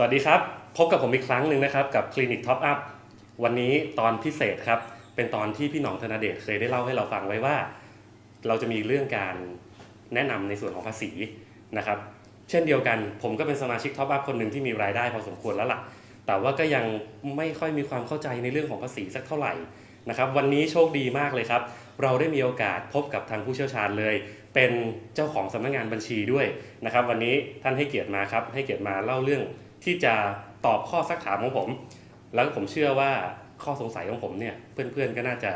วัสดีครับ พบกับผมอีกครั้งหนึ่งนะครับ กับคลินิกท็อปอัพวันนี้ตอนพิเศษครับ เป็นตอนที่พี่หนองธนาเดชเคยได้เล่าให้เราฟังไว้ว่า เราจะมีเรื่องการแนะนำในส่วนของภาษีนะครับ เช่นเดียวกันผมก็เป็นสมาชิกท็อปอัพคนหนึ่งที่มีรายได้พอสมควรแล้วล่ะ แต่ว่าก็ยังไม่ค่อยมีความเข้าใจในเรื่องของภาษีสักเท่าไหร่นะครับ วันนี้โชคดีมากเลยครับ เราได้มีโอกาสพบกับทางผู้เชี่ยวชาญเลย เป็นเจ้าของสำนักงานบัญชีด้วยนะครับ วันนี้ท่านให้เกียรติมาครับ ให้เกียรติมาเล่าเรื่อง ที่จะตอบข้อซักถามของผม แล้วผมเชื่อว่าข้อสงสัยของผมเนี่ยเพื่อนๆก็น่าจะ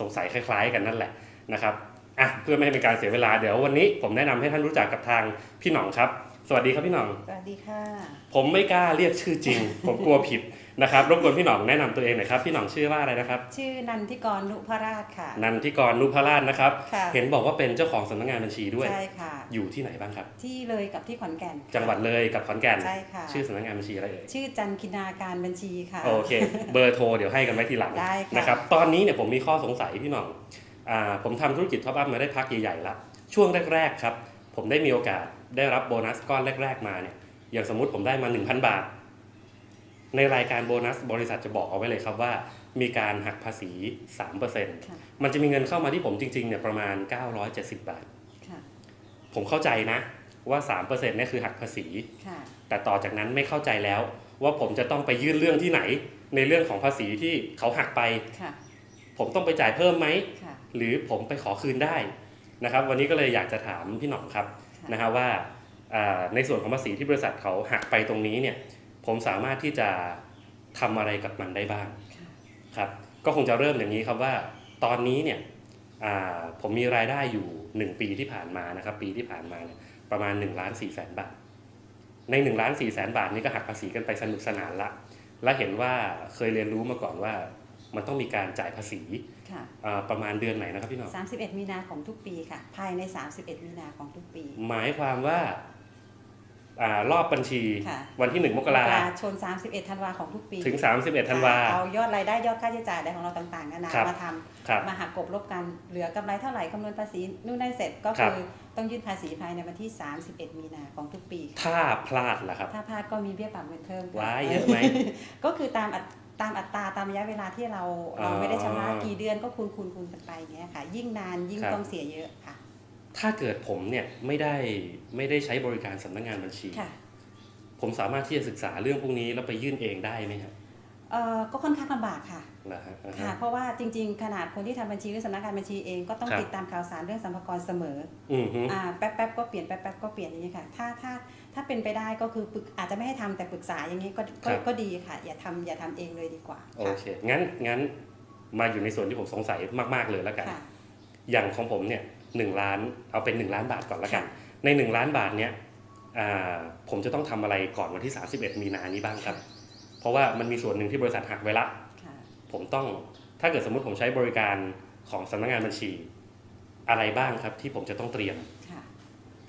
สงสัยคล้าย ๆ กันนั่นแหละนะครับอะเพื่อไม่ให้เป็นการเสียเวลาเดี๋ยววันนี้ผมแนะนำให้ท่านรู้จักกับทางพี่หน่องครับ สวัสดีครับพี่หน่อง สวัสดีค่ะ ผมไม่กล้าเรียกชื่อจริง ผมกลัวผิด นะครับรบกวนพี่หน่องแนะนำตัวเองหน่อยครับพี่หน่องชื่อว่าอะไรนะครับ ชื่อนันทิกรนุพราชค่ะ นันทิกรนุพราชนะครับค่ะเห็นบอกว่าเป็นเจ้าของสำนักงานบัญชีด้วยใช่ค่ะ อยู่ที่ไหนบ้างครับ ที่เลยกับที่ขอนแก่นค่ะจังหวัดเลยกับขอนแก่นใช่ค่ะชื่อสำนักงานบัญชีอะไรเอ่ยชื่อจันคินาการบัญชีค่ะโอเค เบอร์โทรเดี๋ยวให้กันไว้ทีหลังได้ค่ะนะครับตอนนี้เนี่ยผมมีข้อสงสัยพี่หน่องอ่าผมทำธุรกิจท็อปอัพมาได้พักใหญ่ๆละช่วงแรกๆครับผมได้มีโอกาสได้รับโบนัสก้อนแรก ๆมาเนี่ยอย่างสมมุติผมได้มา 1,000 บาท ในรายการโบนัสบริษัทจะบอกเอาไว้เลยครับว่า มีการหักภาษี3%ค่ะมันจะมีเงินเข้ามาที่ผมจริงๆเนี่ยประมาณ 970 บาทค่ะผมเข้าใจนะว่า 3%เนี่ยคือหักภาษีค่ะแต่ต่อจากนั้นไม่เข้าใจแล้วว่าผมจะต้องไปยื่นเรื่องที่ไหน ในเรื่องของภาษีที่เขาหักไปค่ะผมต้องไปจ่ายเพิ่มไหมค่ะหรือผมไปขอคืนได้นะครับ วันนี้ก็เลยอยากจะถามพี่หน่องครับค่ะนะฮะว่าอ่าในส่วนของภาษีที่บริษัทเขาหักไปตรงนี้เนี่ย ผมสามารถที่จะทำอะไรกับมันได้บ้างค่ะครับก็คงจะเริ่มอย่างนี้ครับว่าตอนนี้เนี่ยอ่าผมมีรายได้อยู่ 1 ปีที่ผ่านมานะครับปีที่ผ่านมาเนี่ยประมาณ1ล้าน4แสนบาท ใน1ล้าน4แสนบาทนี่ก็หักภาษีกันไปสนุกสนานละ และเห็นว่าเคยเรียนรู้มาก่อนว่ามันต้องมีการจ่ายภาษีค่ะอ่าประมาณเดือนไหนนะครับพี่หน่อง31 มีนาของทุกปีค่ะ ภายใน 31 มีนาของทุกปี หมายความว่าอา รอบบัญชีค่ะวันที่ 1 มกราชน 31 ธันวาของทุกปี ถึง 31 ธันวาค่ะเอายอดรายได้ยอดค่าใช้จ่ายอะไรของเราต่างๆนานาครับมาทครับำมาหักกบลบกันเหลือกำไรเท่าไหร่คำนวณภาษีนู่นนั่นเสร็จก็ครับคือต้องยื่นภาษีภายในวันที่ 31 มีนาของทุกปีค่ะถ้าพลาดล่ะครับ ถ้าพลาดก็มีเบี้ยปรับเงินเพิ่มค่ะว้ายเยอะไหมก็คือตามอัตตามอัตราตามระยะเวลาที่เราอ๋อเราไม่ได้ชำระกี่เดือนก็คูณคูณคูณกันไปอย่างเงี้ยค่ะ ยิ่งนานยิ่งครับต้องเสียเยอะค่ะ ถ้าเกิดผมเนี่ยไม่ได้ไม่ได้ใช้บริการสำนักงานบัญชี ค่ะผมสามารถที่จะศึกษาเรื่องพวกนี้แล้วไปยื่นเองได้ไหมครับเอ่อก็ค่อนข้างลำบากค่ะเหรอฮะอ่าฮะ ค่ะ เพราะว่าจริง ๆ ขนาดคนที่ทำบัญชีหรือสำนักงานบัญชีเองก็ต้องครับ ติดตามข่าวสารเรื่องสัมภาระเสมออืมฮึ อ่าแป๊บแป๊บๆก็เปลี่ยนแป๊บแป๊บๆก็เปลี่ยนอย่างนี้ยค่ะ ถ้าถ้าถ้าเป็นไปได้ก็คือปรึกอาจจะไม่ให้ทำแต่ปรึกษาอย่างนี้ก็ก็ก็ดีค่ะ อย่าทำอย่าทำเองเลยดีกว่าโอค่ะเค งั้นงั้นมาอยู่ในส่วนที่ผมสงสัยมาก ๆ เลยแล้วกัน ค่ะ อย่างของผมเนี่ย หนึ่งล้านเอาเป็น 1 ล้านบาทก่อนแล้วกันค่ะใน 1 ล้านบาทเนี่ยอ่าผมจะต้องทำอะไรก่อนวันที่ 31 มีนานี้บ้างครับ เพราะว่ามันมีส่วนหนึ่งที่บริษัทหักไว้ละค่ะผมต้องถ้าเกิดสมมติผมใช้บริการของสำนักงานบัญชีอะไรบ้างครับที่ผมจะต้องเตรียมค่ะ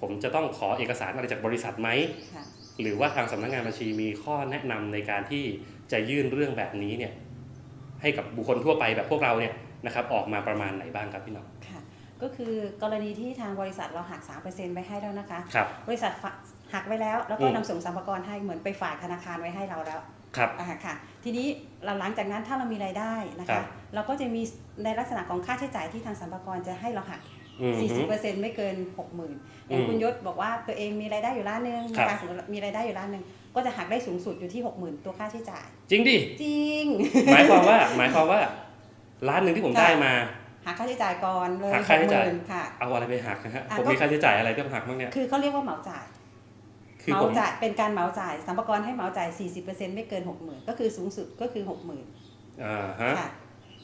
ผมจะต้องขอเอกสารอะไรจากบริษัทไหมค่ะหรือว่าทางสำนักงานบัญชีมีข้อแนะนำในการที่จะยื่นเรื่องแบบนี้เนี่ยให้กับบุคคลทั่วไปแบบพวกเราเนี่ยนะครับออกมาประมาณไหนบ้างครับพี่น้องค่ะ ก็คือกรณีที่ทางบริษัทเราหัก 3%ไว้ให้แล้วนะคะ ครับ บริษัทฝากหักไว้แล้ว แล้วก็อืม นำส่งสัมภาระให้เหมือนไปฝากธนาคารไว้ให้เราแล้วครับ อ่าค่ะ ทีนี้เราหลังจากนั้นถ้าเรามีรายได้นะครัคะ บ เราก็จะมีในลักษณะของค่าใช้จ่ายที่ทางสัมภาระจะให้เราหัก อืมฮึ40%ไม่เกิน 60,000อย่างอืมคุณยศบอกว่าตัวเองมีรายได้อยู่ล้านหนึงครับ นะคะสมมติมีรายได้อยู่ล้านหนึงก็จะหักได้สูงสุดอยู่ที่ 60,000 ตัวค่าใช้จ่าย จริงดิ จริง หมายความว่า หมายความว่า ร้านหนึ่งที่ผมค่ะ ได้มา หักค่าใช้จ่ายก่อนเลยหักค่าใช้จ่าย60,000ค่ะเอาอะไรไปหักนะฮะอะผมก็มีค่าใช้จ่ายอะไรที่ต้องหักบ้างเนี่ยคือเขาเรียกว่าเหมาจ่ายคือเหมาผมจ่ายเป็นการเหมาจ่ายสัมภาระให้เหมาจ่าย 40%ไม่เกิน 60,000 ก็คือสูงสุดก็คือ 60,000อ่าฮะค่ะ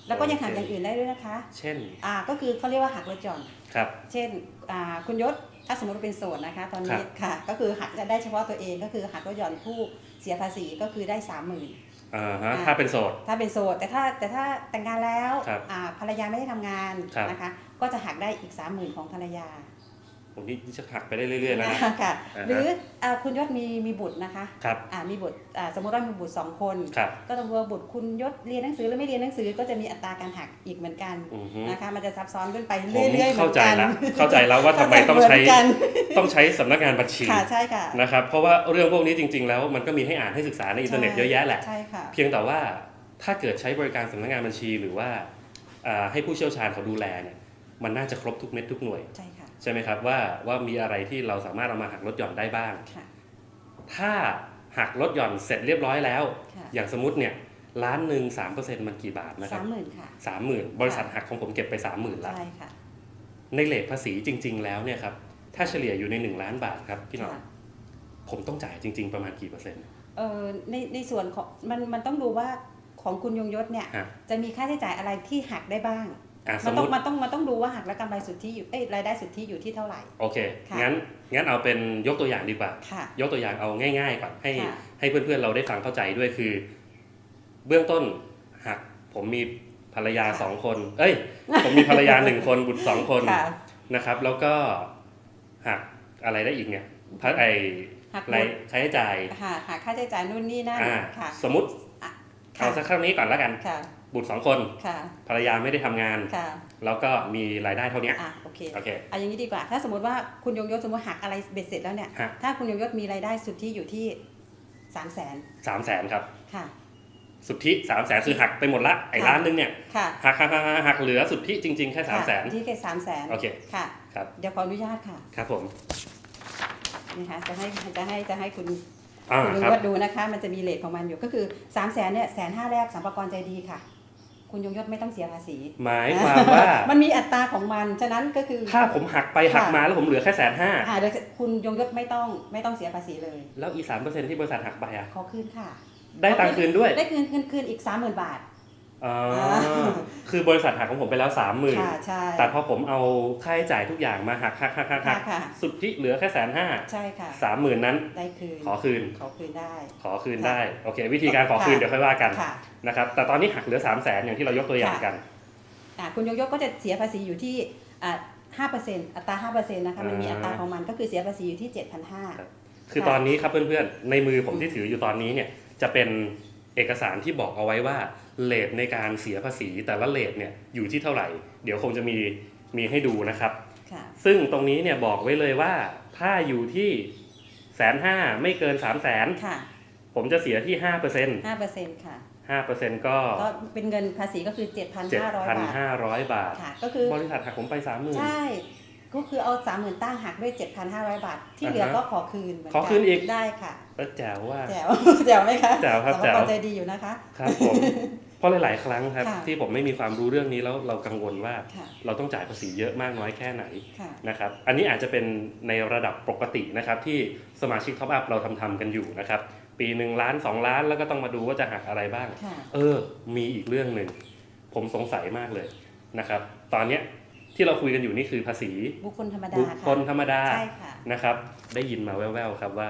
แล้วก็ยังหักโออเคย่างอื่นได้ด้วยนะคะ เช่นอ่าก็คือเขาเรียกว่าหักลดหย่อนครับ เช่นอ่าคุณยศถ้าสมมติว่าเป็นโสดนะคะ ตอนนี้ครับค่ะ ก็คือหักจะได้เฉพาะตัวเองก็คือหักลดหย่อนผู้เสียภาษีก็คือได้30,000 อ่าฮะอ่าถ้าเป็นโสด ถ้าเป็นโสดแต่ถ้าแต่ถ้าแต่งงานแล้วครับอ่าภรรยาไม่ได้ทำงานครับ นะคะ ก็จะหักได้อีก30,000ของภรรยา ผมนี่จะหักไปได้เรื่อยๆแล้วนะค่ะอ่าฮะหรืออ่าคุณยศมีมีบุตรนะคะครับอ่ามีบุตรอ่าสมมติว่ามีบุตรสองคนครับก็ต้องดูว่าบุตรคุณยศเรียนหนังสือหรือไม่เรียนหนังสือก็จะมีอัตราการหักอีกเหมือนกันอือฮึนะคะมันจะซับซ้อนขึ้นไปผมเรื่อยๆเหมืเข้าอนใจกันแล้วเข้าใจแล้วว่าทำไมต้องใช้เข้าใจเหมือนกันต้องใช้สำนักงานบัญชีค่ะใช่ค่ะนะครับเพราะว่าเรื่องพวกนี้จริง ๆ แล้วมันก็มีให้อ่านให้ศึกษาในอินเทอร์เน็ตเยอะแยะแหละใช่ค่ะเพียงแต่ว่าถ้าเกิดใช้บริการสำนักงานบัญชีหรือว่าอ่าให้ผู้เชี่ยวชาญเขาดูแลเนี่ยมันน่าจะครบทุกเม็ดทุกหน่วยใช่ค่ะ ใช่ไหมครับว่าว่ามีอะไรที่เราสามารถเอามาหักลดหย่อนได้บ้างค่ะถ้าหักลดหย่อนเสร็จเรียบร้อยแล้วค่ะอย่างสมมติเนี่ยล้านหนึ่งสามเปอร์เซ็นต์มันกี่บาทนะครัสาบมหมื่นค่ะสามหมื่นบริษัทหักของผมเก็บไปสามหมื่นละใช่ค่ะในเลทภาษีจริง ๆ แล้วเนี่ยครับถ้าเฉลี่ยอยู่ในหนึ่งล้านบาทครับพี่น้องค่ะผมต้องจ่ายจริง ๆ ประมาณกี่เปอร์เซ็นต์เอ่อในในส่วนของมันมันต้องดูว่าของคุณยงยศเนี่ยฮะจะมีค่าใช้จ่ายอะไรที่หักได้บ้าง อะสมัมนมต้องติมันต้องมันต้องดูว่าหักแล้วกำไรสุทธิอยู่เอ้ยรายได้สุทธิอยู่ที่เท่าไหร่ โอเคค่ะ งั้นงั้นเอาเป็นยกตัวอย่างดีกว่า ค่ะ ยกตัวอย่างเอาง่ายๆก่อนให้ค่ะ ให้เพื่อนๆเราได้ฟังเข้าใจด้วยคือ เบื้องต้นหักผมมีภรรยาสองคน เอ้ย ผมมีภรรยาหนึ่งคนบุตรสองคนค่ะนะครับ แล้วก็หักอะไรได้อีกเนี่ยพักไอหักรายหมดค่าใช้จ่ายค่ะหักค่าใช้จ่ายนู่นนี่นั่นอ่าค่ะสมมติอะเอาสักครั้งนี้ก่อนแล้วกัน ค่ะ บุตรสองคน ค่ะ ภรรยาไม่ได้ทำงาน ค่ะ แล้วก็มีรายได้เท่าเนี้ยอะ โอเค โอเค เอาอย่างนี้ดีกว่า ถ้าสมมติว่าคุณยงยศสมมติหักอะไรเบ็ดเสร็จแล้วเนี่ย ฮะ ถ้าคุณยงยศมีรายได้สุทธิอยู่ที่สามแสนสามแสนครับ ค่ะ สุทธิสามแสนคือหักไปหมดละ ไอ้ค่ะ ล้านนึงเนี่ยค่ะหักหักหักหักหักเหลือสุทธิจริง ๆ แค่สามแสน ค่ะที่แค่สามแสนโอเค ค่ะ ครับ เดี๋ยวขออนุญาตค่ะ ครับผมนี่ค่ะจะให้ จะให้ จะให้คุณ อ่าคุณยงครับยศดูนะคะ มันจะมีเลทของมันอยู่ ก็คือ3ามแสนเนี่ยแสนห้าแรกสัมปกรใจดีค่ะ คุณยงยศไม่ต้องเสียภาษี หมายความว่า มันมีอัตราของมัน ฉะนั้นก็คือ ถ้าผมหักไปหักมาแล้วผมเหลือแค่แสนห้าค่ะโดยคุณยงยศไม่ต้องไม่ต้องเสียภาษีเลย แล้วอีสามเปอร์เซ็นที่บริษัทหักไปอะ ขอคืนค่ะ ได้ตังค์คืนด้วย ได้คืนคืนคืนอีก30,000บาท อ๋ออ่าคือบริษัทหักของผมไปแล้วสามหมื่นค่ะใช่ แต่พอผมเอาค่าใช้จ่ายทุกอย่างมาหักหักหักหักหัค่ะกค่ะ สุทธิเหลือแค่แสนห้าใช่ค่ะสามหมื่นนั้น ได้คืนขอคืน ขอคืนได้ ขอคืนค่ะได้ โอเค วิธีการขอคืนค่ะเดี๋ยวค่อยว่ากันค่ะนะครับ แต่ตอนนี้หักเหลือสามแสนอย่างที่เรายกตัวอย่างกันอ่าคุณยงยศก็จะเสียภาษีอยู่ที่อ่าห้าเปอร์เซ็นต์อัตราห้าเปอร์เซ็นต์นะคะ มันมีอ่าอัตราของมันก็คือเสียภาษีอยู่ที่เจ็ดพันห้าคือค่ะตอนนี้ครับเพื่อนๆ ในมือผมที่ถืออยู่ตอนนี้เนี่ยจะเป็นเอกสารที่บอกเอาไว้ว่า เลทในการเสียภาษีแต่ละเลทเนี่ยอยู่ที่เท่าไหร่ เดี๋ยวคงจะมีมีให้ดูนะครับค่ะซึ่งตรงนี้เนี่ยบอกไว้เลยว่าถ้าอยู่ที่แสนห้าไม่เกิน3 0 0แสนค่ะผมจะเสียที่5%เปอร์เซ็นต์ห้าเปอร์เซ็นต์ค่ะห้าเปอร์เซ็นต์ก็ก็เป็นเงินภาษีก็คือเจ็ดพันห้าร้อยบาท7,500บาทค่ะก็คือบริษัทหักผมไป30,000ใช่ก็คือเอาสามหมื่นตั้งหักด้วยเจ็ดพันห้าร้อยบาท ที่เหลืออ่าฮะก็ขอคืนเหมือนขอคืนอีกได้ค่ะก็แจ๋วว่าแจ๋วแจ๋วไหมคะแจ๋วครับสำหแจ๋วคนใจดีอยู่นะคะ ครับผมเพ ราะหลาย ๆ ครั้งครับ ค่ะที่ผมไม่มีความรู้เรื่องนี้แล้วเรากังวลว่าค่ะเราต้องจ่ายภาษีเยอะมากน้อยแค่ไหนค่ะนะครับ อันนี้อาจจะเป็นในระดับปกตินะครับ ที่สมาชิกท็อปอัพเราทำทำกันอยู่นะครับ ปีหนึ่งล้านสองล้านแล้วก็ต้องมาดูว่าจะหักอะไรบ้าง ค่ะ เออ มีอีกเรื่องหนึ่งผมสงสัยมากเลยนะครับ ตอนเนี้ยที่เราคุยกันอยู่นี่คือภาษีบุคคลธรรมดาบุคค่ะคลธรรมดาใช่ค่ะ นะครับ ได้ยินมาแว่วๆครับว่า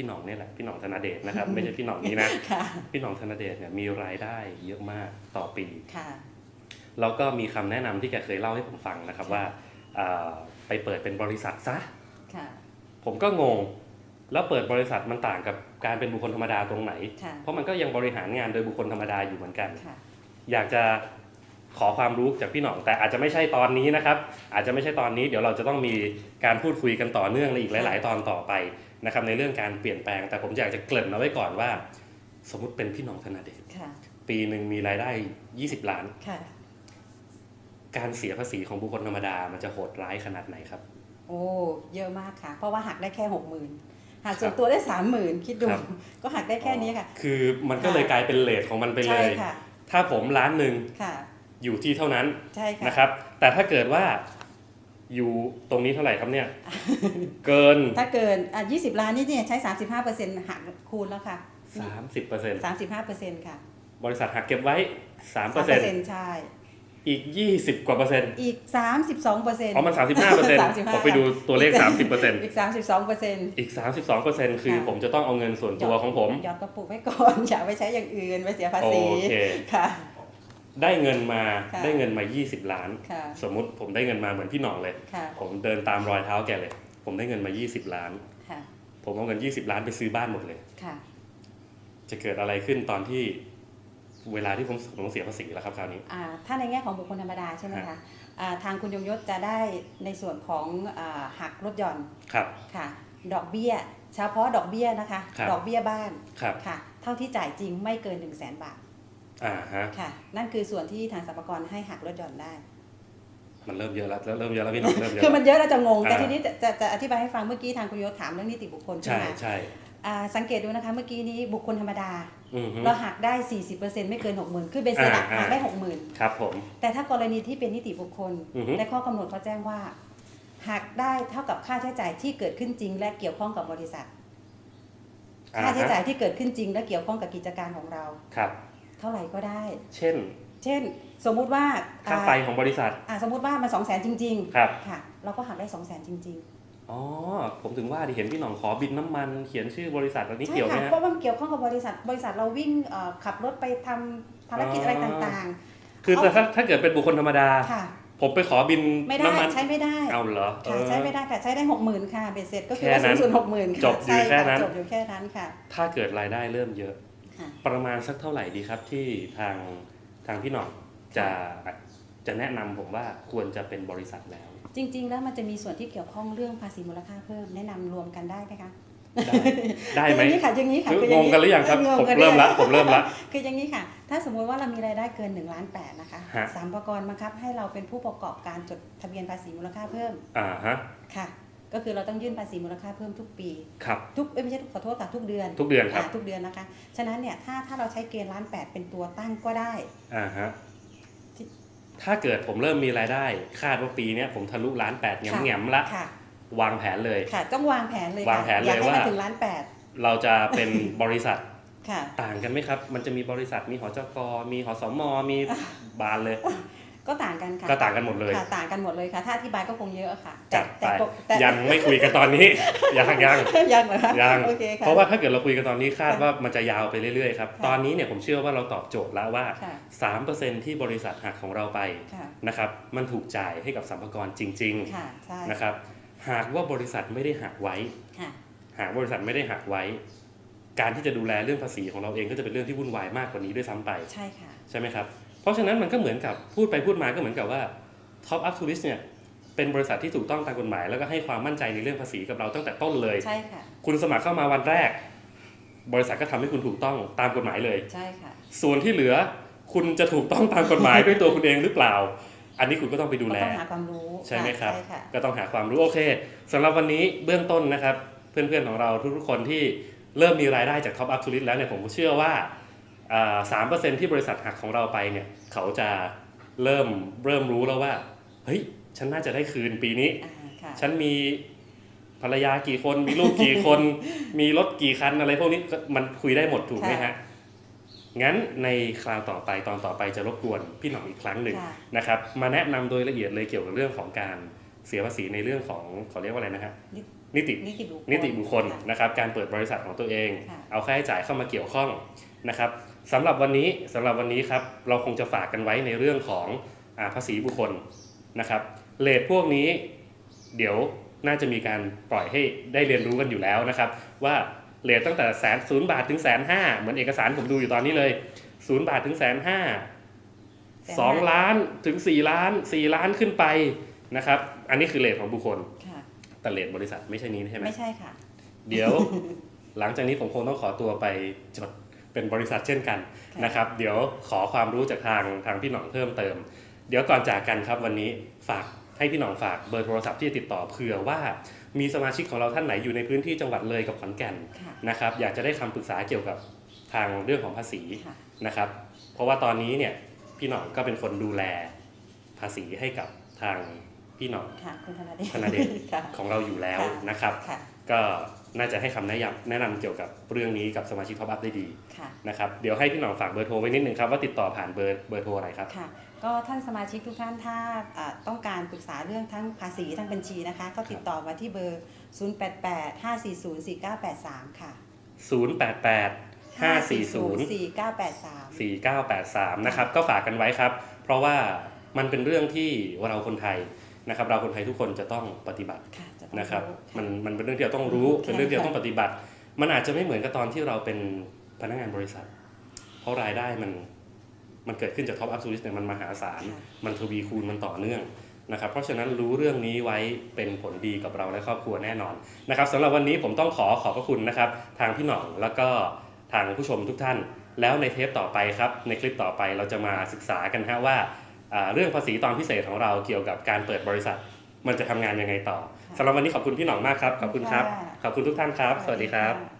พี่หน่องเนี่ยแหละพี่หน่องธนาเดชนะครับ ไม่ใช่พี่หน่องนี้นะค่ะพี่หน่องธนาเดชเนี่ยมีรายได้เยอะมากต่อปีค่ะแล้วก็มีคำแนะนำที่แกเคยเล่าให้ผมฟังนะครับว่าอ่าไปเปิดเป็นบริษัทซะค่ะผมก็งงแล้วเปิดบริษัทมันต่างกับการเป็นบุคคลธรรมดาตรงไหนค่ะเพราะมันก็ยังบริหารงานโดยบุคคลธรรมดาอยู่เหมือนกันค่ะอยากจะขอความรู้จากพี่หน่อง แต่อาจจะไม่ใช่ตอนนี้นะครับ อาจจะไม่ใช่ตอนนี้ เดี๋ยวเราจะต้องมีการพูดคุยกันต่อเนื่องในอีกหลาย ๆ ตอนต่อไป นะครับในเรื่องการเปลี่ยนแปลง แต่ผมอยากจะเกริ่นเอาไว้ก่อนว่า สมมุติเป็นพี่หน่องธนาเดชค่ะปีหนึ่งมีรายได้ 20 ล้านค่ะการเสียภาษีของบุคคลธรรมดามันจะโหดร้ายขนาดไหนครับ โอ้เยอะมากค่ะ เพราะว่าหักได้แค่หกหมื่นหักส่วครันบตัวได้สามหมื่นคิดดูครับก็หักได้แค่นี้ค่ะ คือมันก็เลยกลายเป็นเลทของมันไปเลใช่ยค่ะถ้าผมล้านหนึ่งค่ะอยู่ที่เท่านั้นใช่ค่ะนะครับ แต่ถ้าเกิดว่า อยู่ตรงนี้เท่าไหร่ครับเนี่ย เกิน ถ้าเกินอะยี่สิบล้านนี่เนี่ยใช้สามสิบห้าเปอร์เซ็นต์หักคูณแล้วค่ะ 30%สามสิบห้าเปอร์เซ็นต์ค่ะ บริษัทหักเก็บไว้ 3% 3%ใช่ อีก 20 กว่าเปอร์เซ็นต์ อีกสามสิบสองเปอร์เซ็นต์อ๋อ มัน 35เปอร์เซ็นต์35ผมไปดูตัวเลข 30เปอร์เซ็นต์อีกสามสิบสองเปอร์เซ็นต์อีก 32เปอร์เซ็นต์คือค่ะผมจะต้องเอาเงินส่วนตัวของผม หยอดกระปุกไว้ก่อน อย่าไปใช้อย่างอื่นไปเสียภาษีโอเค ค่ะ ได้เงินมาค่ะได้เงินมา 20 ล้านค่ะสมมุติผมได้เงินมาเหมือนพี่หน่องเลยค่ะผมเดินตามรอยเท้าแกเลย ผมได้เงินมา 20 ล้านค่ะผมเอาเงิน 20 ล้านไปซื้อบ้านหมดเลยค่ะจะเกิดอะไรขึ้นตอนที่เวลาที่ผมผมต้องเสียภาษีแล้วครับคราวนี้อ่าถ้าในแง่ของบุคคลธรรมดาใช่ไหมคะอ่าทางคุณยงยศจะได้ในส่วนของอาหักลดหย่อนครับค่ะ ดอกเบี้ยเฉพาะดอกเบี้ยนะคะครับดอกเบี้ยบ้านครับค่ะเท่าที่จ่ายจริงไม่เกิน 1 0 0 0 0แสนบาท อ่าฮะค่ะ นั่นคือส่วนที่ทางสรรพากรให้หักลดหย่อนได้ มันเริ่มเยอะแล้วเริ่มเยอะแล้วพี่หน่องเริ่มเยอะคือมันเยอะเราจะงงแต่อ่าทีนี้จะจะจะอธิบายให้ฟังเมื่อกี้ทางคุณยศถามเรื่องนิติบุคคลใช่ใช่ไหมใช่อ่าสังเกตดูนะคะเมื่อกี้นี้บุคคลธรรมดาอือฮึเราหักได้ 40%ไม่เกิน 60,000คือเบสเซ็ตอะอ่าหักได้อ่า60,000ครับผมแต่ถ้ากรณีที่เป็นนิติบุคคลอือฮึในข้อกำหนดเขาแจ้งว่าหักได้เท่ากับค่าใช้จ่ายที่เกิดขึ้นจริง และเกี่ยวข้องกับบริษัท ค่าใช้จ่ายที่เกิดขึ้นจริง และเกี่ยวข้องกับกิจการของเราครับ เท่าไหร่ก็ได้ เช่น เช่น สมมุติว่าค่าไฟของบริษัทอ่าสมมุติว่ามันสองแสนจริงครับๆค่ะ เราก็หักได้สองแสนจริงอ๋อ ผมถึงว่าดิเห็นพี่หน่องขอบินน้ำมันเขียนชื่อบริษัทอันๆนี้ใช่เกี่ยวไหมค่ะฮะเพราะว่ามันเกี่ยวข้องกับบริษัทบริษัทเราวิ่งเอ่อขับรถไปทำภารกิจอะไรต่างคือแต่ถ้าถ้าเกิดเป็นบุคคลธรรมดาๆค่ะผมไปขอบินไม่ได้น้ำมันใช้ไม่ได้ เอาเหรอค่ะเออใช้ไม่ได้ค่ะใช้ได้หกหมื่นค่ะเบ็ดเสร็จก็คือแค่ว่านั้สูนงสุดหกหมื่นค่ะจบอยู่ใช่แค่นั้นจบอยู่แค่นั้นค่ะ ถ้าเกิดรายได้เริ่มเยอะค่ะ ประมาณสักเท่าไหร่ดีครับที่ทางทางพี่หน่องจะจะแนะนำผมว่าควรจะเป็นบริษัทแล้ว จริง ๆ แล้วมันจะมีส่วนที่เกี่ยวข้องเรื่องภาษีมูลค่าเพิ่มแนะนำรวมกันได้ไหมคะได้ได้ไหมคืออย่างนี้ค่ะอย่างนี้ค่ะคือคืองย่างกันหรือยังครับงผมกันหอเริ่มยังละผมเริ่มละคืออย่างนี้ค่ะ ถ้าสมมุติว่าเรามีรายได้เกิน1ล้านแนะคะฮะสามประกรบังคับให้เราเป็นผู้ประกอบการจดทะเบียนภาษีมูลค่าเพิ่มอ่าฮะค่ะ ก็คือเราต้องยื่นภาษีมูลค่าเพิ่มทุกปี ครับ ทุกเอ้ยไม่ใช่ขอโทษค่ะทุกเดือนทุกเดือนครับาทุกเดือนนะคะ ฉะนั้นเนี่ยถ้าถ้าเราใช้เกณฑ์ล้านแปดเป็นตัวตั้งก็ได้ อ่าฮะที่ถ้าเกิดผมเริ่มมีรายได้ คาดว่าปีเนี้ยผมทะลุล้านแปดแง่มค่ะ แง่มๆละ ค่ะ วางแผนเลย ค่ะ ต้องวางแผนเลยค่ะวางแผนเลยอยากให้ว่ามันถึงล้านแปดเราจะเป็น บริษัทค่ะ ต่างกันไหมครับ มันจะมีบริษัทมีหจกมีหสมมีบานเลย ก็ต่างกันค่ะก็ต่างกันหมดเลยค่ะต่างกันหมดเลยค่ะถ้าอธิบายก็คงเยอะค่ะจัดไปแต่แต่ยังไม่คุยกันตอนนี้ ยังยังยังเหรอคะยังโอเคค่ะเพราะว่าถ้าเกิดเราคุยกันตอนนี้คาดค่ะว่ามันจะยาวไปเรื่อยๆครับค่ะตอนนี้เนี่ยผมเชื่อว่าเราตอบโจทย์แล้วว่าค่ะ3%ที่บริษัทหักของเราไปค่ะนะครับมันถูกจ่ายให้กับสัมภาระจริงค่ะใช่ๆนะครับหากว่าบริษัทไม่ได้หักไว้ค่ะหากบริษัทไม่ได้หักไว้ การที่จะดูแลเรื่องภาษีของเราเองก็จะเป็นเรื่องที่วุ่นวายมากกว่านี้ด้วยซ้ำไปใช่ค่ะใช่ไหมครับ เพราะฉะนั้นมันก็เหมือนกับพูดไปพูดมาก็เหมือนกับว่า Top Up Tourist เนี่ยเป็นบริษัทที่ถูกต้องตามกฎหมาย แล้วก็ให้ความมั่นใจในเรื่องภาษีกับเราตั้งแต่ต้นเลยใช่ค่ะคุณสมัครเข้ามาวันแรก บริษัทก็ทำให้คุณถูกต้องตามกฎหมายเลยใช่ค่ะส่วนที่เหลือคุณจะถูกต้องตามกฎหมายด้วยตัวคุณเองหรือเปล่า อันนี้คุณก็ต้องไปดูแลก็ต้องหาความรู้ใช่ไหมครับใช่ค่ะก็ต้องหาความรู้โอเคสำหรับวันนี้เบื้องต้นนะครับ เพื่อนๆของเราทุกๆคนที่เริ่มมีรายได้จาก Top Up Tourist แล้วเนี่ยผมเชื่อว่า สามเปอร์เซ็นที่บริษัทหักของเราไปเนี่ยเขาจะเริ่มเริ่มรู้แล้วว่า เฮ้ย ฉันน่าจะได้คืนปีนี้อ่าค่ะฉันมีภรรยากี่คน มีลูกกี่คน มีรถกี่คันอะไรพวกนี้ก็มันคุยได้หมดถูกไหมฮะ งั้นในคราวต่อไปตอนต่อไปจะรบกวนพี่หน่องอีกครั้งหนึ่งค่ะนะครับ มาแนะนำโดยละเอียดเลยเกี่ยวกับเรื่องของการเสียภาษีในเรื่องของเขาเรียกว่าอะไรนะครับนินิตินิติบุคคลนิติบุคคลค่ะนะครับ การเปิดบริษัทของตัวเองค่ะเอาค่าใช้จ่ายเข้ามาเกี่ยวข้องนะครับ สำหรับวันนี้สำหรับวันนี้ครับเราคงจะฝากกันไว้ในเรื่องของอาภาษีบุคคลนะครับเลทพวกนี้เดี๋ยวน่าจะมีการปล่อยให้ได้เรียนรู้กันอยู่แล้วนะครับ ว่าเลทตั้งแต่แสนศูนย์บาทถึงแสนห้าเหมือนเอกสารผมดูอยู่ตอนนี้เลยศูนย์บาทถึงแสนห้าสองล้านถึงสี่ล้านสี่ล้านขึ้นไปนะครับ อันนี้คือเลทของบุคคลค่ะแต่เลทบริษัทไม่ใช่นี้ใช่ไหมไม่ใช่ค่ะ เดี๋ยวหลังจากนี้ผมคงต้องขอตัวไปจด เป็นบริษัทเช่นกันค่ะนะครับ เดี๋ยวขอความรู้จากทางทางพี่หน่องเพิ่มเติม เดี๋ยวก่อนจากกันครับวันนี้ฝากให้พี่หน่องฝากเบอร์โทรศัพท์ที่จะติดต่อเผื่อว่ามีสมาชิกของเราท่านไหนอยู่ในพื้นที่จังหวัดเลยกับขอนแก่นค่ะนะครับ อยากจะได้คำปรึกษาเกี่ยวกับทางเรื่องของภาษีค่ะนะครับ เพราะว่าตอนนี้เนี่ยพี่หน่องก็เป็นคนดูแลภาษีให้กับทางพี่หน่องค่ะคุณธนาเดชธนาเดชค่ะของเราอยู่แล้วค่ะนะครับค่ะก็ น่าจะให้คำแนะนำแนะนำเกี่ยวกับเรื่องนี้กับสมาชิกท็อปอัพได้ดีค่ะ นะครับเดี๋ยวให้พี่หน่องฝากเบอร์โทรไว้นิดนึงครับว่าติดต่อผ่านเบอร์เบอร์โทรอะไรครับ ค่ะ ก็ท่านสมาชิกทุกท่านถ้าอ่าต้องการปรึกษาเรื่องทั้งภาษีทั้งบัญชีนะคะ ก็ติดต่อมาที่เบอร์ 088 540 4983 ค่ะ088 540สี่เก้าแปดสาม4983 นะครับก็ฝากกันไว้ครับ เพราะว่ามันเป็นเรื่องที่เราคนไทยนะครับ เราคนไทยทุกคนจะต้องปฏิบัติ ค่ะจะต้อง นะครับค่ะมันมันเป็นเรื่องที่เราต้องรู้ใช่เป็นเรื่องที่เราค่ะต้องปฏิบัติ มันอาจจะไม่เหมือนกับตอนที่เราเป็นพนักงานบริษัท เพราะรายได้มันมันเกิดขึ้นจากท็อปอัพซูริสเนี่ยมันมหาศาลค่ะมันทวีคูณมันต่อเนื่องนะครับเพราะฉะนั้นรู้เรื่องนี้ไว้เป็นผลดีกับเราและครอบครัวแน่นอนนะครับสำหรับวันนี้ผมต้องขอขอบพระคุณนะครับ ทางพี่หน่องแล้วก็ทางผู้ชมทุกท่าน แล้วในเทปต่อไปครับ ในคลิปต่อไปเราจะมาศึกษากันฮะว่าอ่าเรื่องภาษีตอนพิเศษของเราเกี่ยวกับการเปิดบริษัท มันจะทำงานยังไงต่อสำหรับวันนี้ขอบคุณพี่หน่องมากครับขอบคุณครับ ขอบคุณทุกท่านครับ สวัสดีครับค่ะ